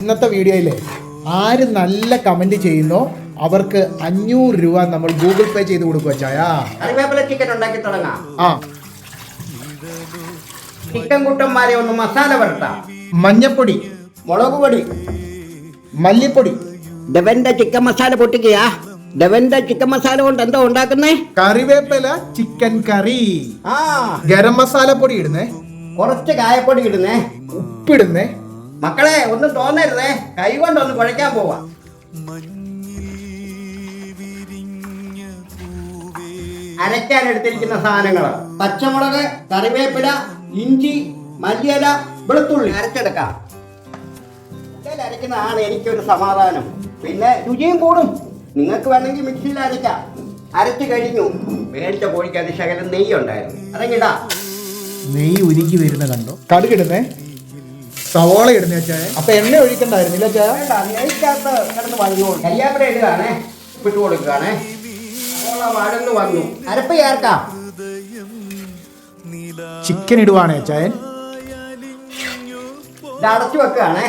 ഇന്നത്തെ വീഡിയോയിലെ ആര് നല്ല കമന്റ് ചെയ്യുന്നോ അവർക്ക് അഞ്ഞൂറ് രൂപ നമ്മൾ ഗൂഗിൾ പേ ചെയ്ത് കൊടുക്കുക ചായ. ആ. ചിക്കൻ കുട്ടന്മാരെ ഒന്ന് മസാല വരട്ടാം. മഞ്ഞപ്പൊടി. മുളക് പൊടി. മല്ലിപ്പൊടി. ഡവന്റെ ചിക്കൻ മസാല പൊട്ടിക്കയാ. ഡവന്റെ ചിക്കൻ മസാല കൊണ്ട് എന്താ ഉണ്ടാക്കുന്നേ? കറിവേപ്പില ചിക്കൻ കറി ആ. ഗരം മസാല പൊടി ഇടുന്നേ. കുറച്ച് കായപ്പൊടി ഇടുന്നേ. ഉപ്പിടുന്നേ. മക്കളെ ഒന്നും തോന്നരുതേ. കൈ കൊണ്ടൊന്ന് കുഴയ്ക്കാൻ പോവാ. അരയ്ക്കാൻ എടുത്തിരിക്കുന്ന സാധനങ്ങൾ പച്ചമുളക് കറിവേപ്പില ഇഞ്ചി മല്ലിയില വെളുത്തുള്ളി. അരച്ചെടുക്കാം. അരയ്ക്കുന്നതാണ് എനിക്കൊരു സമാധാനം. പിന്നെ രുചിയും കൂടും. നിങ്ങൾക്ക് വേണമെങ്കിൽ മിക്സിയിൽ അരയ്ക്കാം. അരച്ചു കഴിഞ്ഞു. മേടിച്ച കോഴിക്ക് അതിശകലം നെയ്യുണ്ടായിരുന്നു. അതങ്ങിടാ? നെയ്യ് ഉരുക്കി വരുന്ന കണ്ടോ? കടുകിടുന്നേ. സവോള ഇടുന്ന ചായ അപ്പൊ എണ്ണ ഒഴിക്കണ്ടായിരുന്നില്ല ചായ കിടന്ന് ഇടുകയാണേ. കൊടുക്കുകയാണേ. വഴന്ന് വന്നു. അരപ്പ് ചേർക്കാം. ചിക്കൻ ഇടുവാണേ ചായൻ അടച്ചു വെക്കുകയാണേ?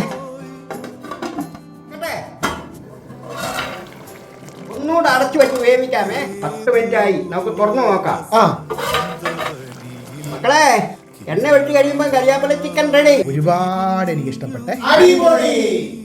ഒന്നുകൂടെ അടച്ചു വെച്ച് വേവിക്കാമേ. പത്ത് മിനിറ്റ് ആയി നമുക്ക് തുറന്നു നോക്കാം. ആ. മക്കളെ എണ്ണ വെട്ടി കഴിയുമ്പോൾ കരിയാപ്പില ചിക്കൻ റെഡി ഒരുപാട് എനിക്ക് ഇഷ്ടപ്പെട്ടെ